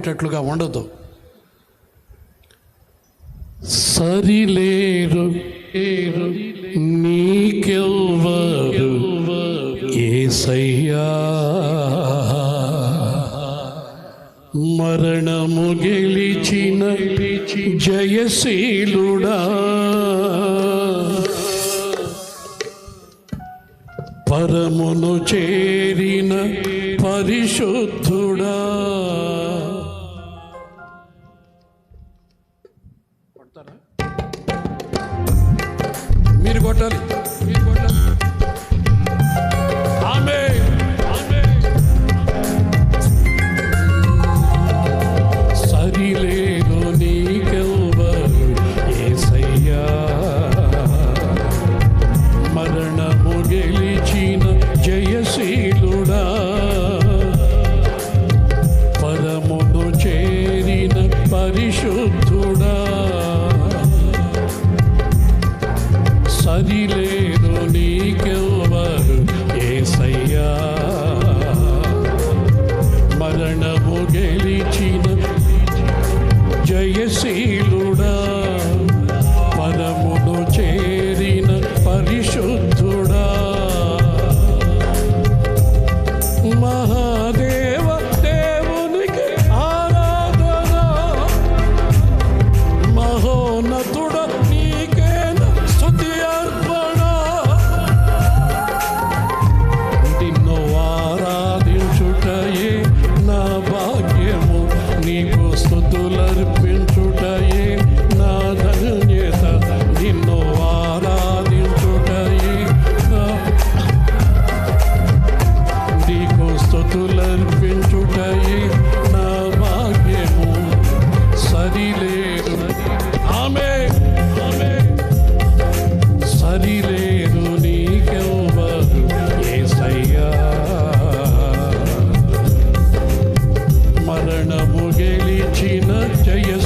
అయ్యేటట్లుగా ఉండదు. సరిలేరు ఏరు నీకెవ్వరు ఏసయ్యా. మరణము గెలిచిన జయశీలుడా. పరమును చేరిన పరిశుద్ధుడా. మీరు కొట్టాలి. మీరు కొట్టాలి ఆమె! సరిలేను నీకెవ్వరు ఏసయ్యా. మరణము గెలిచిన జయశీలుడా. పరమును చేరిన పరిశుద్ధుడా సరిలేను నీకెవ్వరు ఏసయ్యా మరణము గెలిచిన జయశీలుడా స్థుతులర్పించుటయే గెలిచిన జయశీలుడా